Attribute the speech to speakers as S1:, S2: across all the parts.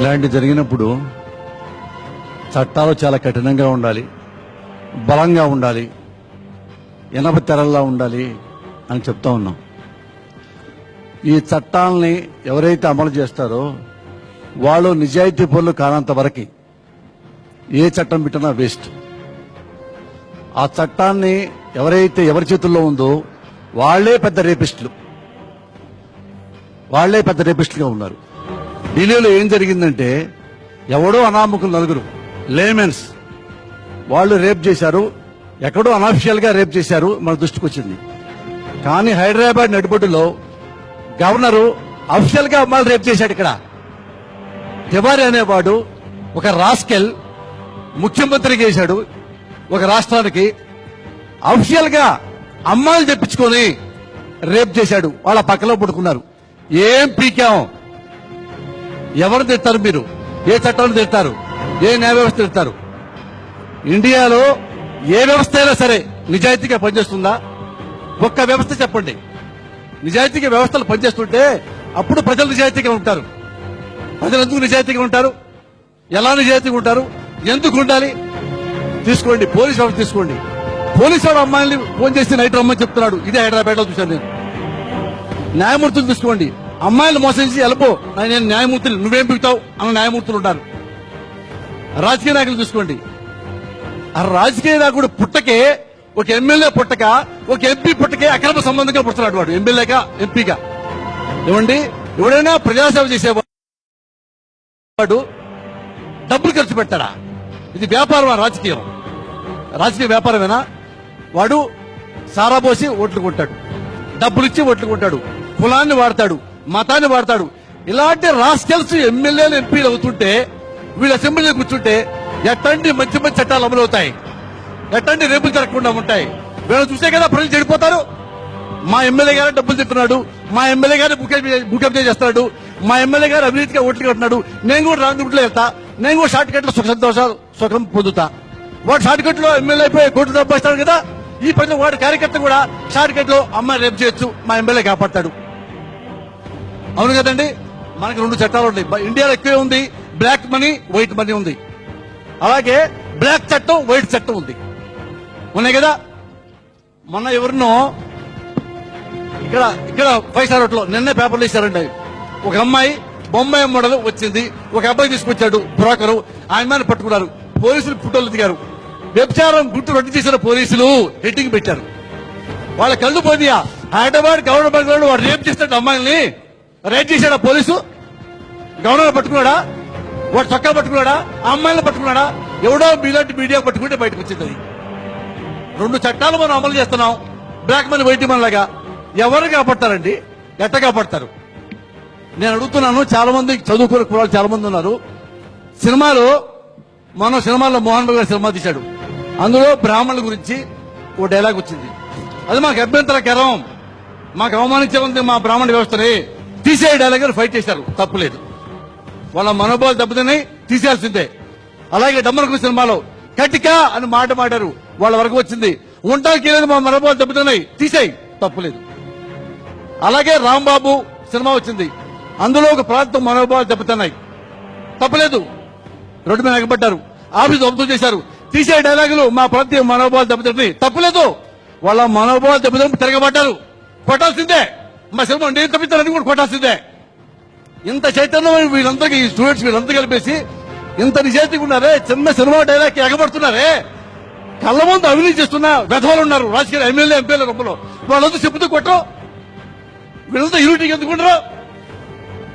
S1: ఇలాంటి జరిగినప్పుడు చట్టాలు చాలా కఠినంగా ఉండాలి బలంగా ఉండాలి ఇనప తెరల్లా ఉండాలి అని చెప్తా ఉన్నాం. ఈ చట్టాలని ఎవరైతే అమలు చేస్తారో వాళ్ళు నిజాయితీ పనులు కానంత వరకు ఏ చట్టం పెట్టినా వేస్ట్. ఆ చట్టాన్ని ఎవరైతే ఎవరి చేతుల్లో ఉందో వాళ్ళే పెద్ద రేపిస్టులు. వాళ్ళే పెద్ద రేపిస్టులుగా ఉన్నారు. ఢిల్లీలో ఏం జరిగిందంటే ఎవడో అనామకులు నలుగురు లేమెన్స్ వాళ్ళు రేప్ చేశారు ఎక్కడో అనాఫిషియల్గా రేప్ చేశారు మన దృష్టికి వచ్చింది. కానీ హైదరాబాద్ నడిబొడ్డులో గవర్నరు అఫిషియల్గా అమ్మాయిలు రేప్ చేశాడు ఇక్కడ. తివారి అనేవాడు ఒక రాస్కెల్ ముఖ్యమంత్రి చేశాడు ఒక రాష్ట్రానికి అఫిషియల్గా అమ్మాయిలు తెప్పించుకొని రేప్ చేశాడు వాళ్ళ పక్కలో పడుకున్నారు. ఏం పీకాం? ఎవరు తిడతారు మీరు? ఏ చట్టాలు తిడతారు? ఏ న్యాయ వ్యవస్థ తిడతారు? ఇండియాలో ఏ వ్యవస్థ అయినా సరే నిజాయితీగా పనిచేస్తుందా? ఒక్క వ్యవస్థ చెప్పండి. నిజాయితీగా వ్యవస్థలు పనిచేస్తుంటే అప్పుడు ప్రజలు నిజాయితీగా ఉంటారు. ప్రజలు ఎందుకు నిజాయితీగా ఉంటారు? ఎలా నిజాయితీగా ఉంటారు? ఎందుకు ఉండాలి? తీసుకోండి పోలీస్ వాడు తీసుకోండి. పోలీసు వాడు అమ్మాయిని ఫోన్ చేసి నైట్ రమ్మని చెప్తున్నాడు. ఇదే హైదరాబాద్లో చూశాను నేను. న్యాయమూర్తులు తీసుకోండి. అమ్మాయిలు మోసం చేసి వెళ్ళిపో. నేను న్యాయమూర్తులు నువ్వేం పిగుతావు అన్న న్యాయమూర్తులు ఉంటారు. రాజకీయ నాయకులు చూసుకోండి. ఆ రాజకీయ నాయకుడు పుట్టకే ఒక ఎమ్మెల్యే పుట్టక ఒక ఎంపీ పుట్టకే అక్రమ సంబంధంగా పుడుతున్నాడు వాడు. ఎమ్మెల్యేగా ఎంపీగా. ఏమండి? ఎవడైనా ప్రజాసేవ చేసేవాడు డబ్బులు ఖర్చు పెట్టాడా? ఇది వ్యాపారమా రాజకీయం? రాజకీయ వ్యాపారమేనా? వాడు సారా పోసి ఓట్లు కొంటాడు డబ్బులు ఇచ్చి ఓట్లు కొంటాడు కులాన్ని వాడతాడు. మతాన్ని వాడతాడు. ఇలాంటి రాస్కెల్స్ ఎమ్మెల్యేలు ఎంపీలు అవుతుంటే వీళ్ళు అసెంబ్లీలో కూర్చుంటే ఎట్టండి మంచి మంచి చట్టాలు అమలు అవుతాయి. ఎట్టండి రేపులు జరగకుండా ఉంటాయి. వీళ్ళు చూసే కదా ప్రజలు చెడిపోతారు. మా ఎమ్మెల్యే గారు డబ్బులు తింటున్నాడు. మా ఎమ్మెల్యే గారు ముఖ్యమంత్రి చేస్తున్నాడు. మా ఎమ్మెల్యే గారు అవినీతిగా ఓట్లు కట్టినాడు నేను కూడా రాంగ్ రూట్లో వెళ్తా. నేను కూడా షార్ట్ కట్లో సుఖ సంతోషాలు సుఖం పొందుతా. వాడు షార్ట్ కట్లో ఎమ్మెల్యే అయిపోయి కోర్టు డబ్బు కదా ఈ ప్రజలు వాడు కార్యకర్త కూడా షార్ట్ కట్లో అమ్మాయి రేపు చేయొచ్చు. మా ఎమ్మెల్యే కాపాడతాడు. అవును కదండి? మనకి రెండు చట్టాలు ఉన్నాయి. ఇండియాలో ఎక్కువే ఉంది బ్లాక్ మనీ వైట్ మనీ ఉంది. అలాగే బ్లాక్ చట్టం వైట్ చట్టం ఉంది. ఉన్నాయి కదా? మొన్న ఎవరినో ఇక్కడ ఇక్కడ ఫైవ్ స్టార్ హోటల్లో నిన్నే పేపర్లు ఇచ్చారండి ఒక అమ్మాయి బొమ్మాయి మోడల్ వచ్చింది. ఒక అబ్బాయి తీసుకొచ్చాడు బ్రోకరు ఆయన మీద పట్టుకున్నారు. పోలీసులు ఫోటోలు దిగారు. వ్యభిచారం గుర్తు రద్దు చేసిన పోలీసులు హెడ్డింగ్ పెట్టారు. వాళ్ళ కళ్ళు పోనీయా హైదరాబాద్ గవర్నమెంట్ వాడు రేపు రేప్ చేస్తాడు అమ్మాయిల్ని రైడ్ చేశాడా పోలీసు? గవర్నర్ పట్టుకున్నాడా? వాడు చొక్కా పట్టుకున్నాడా? అమ్మాయిలను పట్టుకున్నాడా? ఎవడో మీలాంటి మీడియా పట్టుకుంటే బయటకు వచ్చింది. అది రెండు చట్టాలు మనం అమలు చేస్తున్నాం. బ్లాక్ మనీ వైట్ మనలాగా ఎవరు కాపాడతారండి? ఎట్ట కాపాడతారు? నేను అడుగుతున్నాను చాలా మంది చదువుకునే కులాలు చాలా మంది ఉన్నారు. సినిమాలో మనం సినిమాలో మోహన్ బాబు గారు సినిమా తీశాడు. అందులో బ్రాహ్మణుల గురించి ఓ డైలాగ్ వచ్చింది. అది మాకు అభ్యంతరకరం. మాకు అవమానించే ఉంది మా బ్రాహ్మణ వ్యవస్థని. తీసే ఫైట్ చేశారు. తప్పులేదు. వాళ్ళ మనోభావాలు దెబ్బతిన్నాయి తీసేయాల్సిందే. అలాగే డమ్మరకు సినిమాలో కటిక అని మాట మాటారు వాళ్ళ వరకు వచ్చింది. ఉండడానికి లేదు మా మనోభావాలు దెబ్బతిన్నాయి. తీసేయి. తప్పులేదు. అలాగే రాంబాబు సినిమా వచ్చింది. అందులో ఒక ప్రాంతం మనోభావాలు దెబ్బతిన్నాయి. తప్పలేదు. రోడ్డు మీద ఎగబడ్డారు. ఆఫీస్ ఒప్పుతూ చేశారు. తీసే డైలాగులు మా ప్రాంతీయ మనోభావాలు దెబ్బతింటున్నాయి తప్పలేదు. వాళ్ళ మనోభావాలు దెబ్బతిని తిరగబడ్డారు. పట్టాల్సిందే మా సినిమా నేను తప్పించాలని కూడా కొట్టాల్సిందే. ఇంత చైతన్యం వీళ్ళందరికీ ఈ స్టూడెంట్స్ వీళ్ళంతా కలిపేసి ఇంత నిజాయితీగా ఉన్నారే చిన్న సినిమా డైలాగ్ ఎగబడుతున్నారే. కళ్ళ ముందు అవినీతి చేస్తున్న వెధవలు ఉన్నారు రాజకీయ ఎమ్మెల్యే ఎంపీల రూపంలో. వాళ్ళంతా చెప్పుతూ కొట్టరు. వీళ్ళంతా యూనిటీకి ఎందుకుంటారు?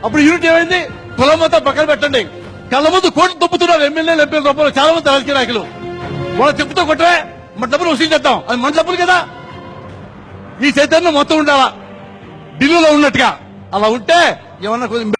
S1: అప్పుడు యూనిట్ ఏమైంది? కులం మొత్తం పక్కన పెట్టండి. కళ్ళ ముందు కోట్లు తప్పుతున్నారు ఎమ్మెల్యేలు ఎంపీల రూపంలో చాలా మంది రాజకీయ నాయకులు. వాళ్ళ చెప్పుతూ కొట్టరే మన డబ్బులు వసూలు చేద్దాం. అది మన డబ్బులు కదా. ఈ చైతన్యం మొత్తం ఉండాలా? ఢిల్లీలో ఉన్నట్టుగా. అలా ఉంటే ఏమన్నా కొంచెం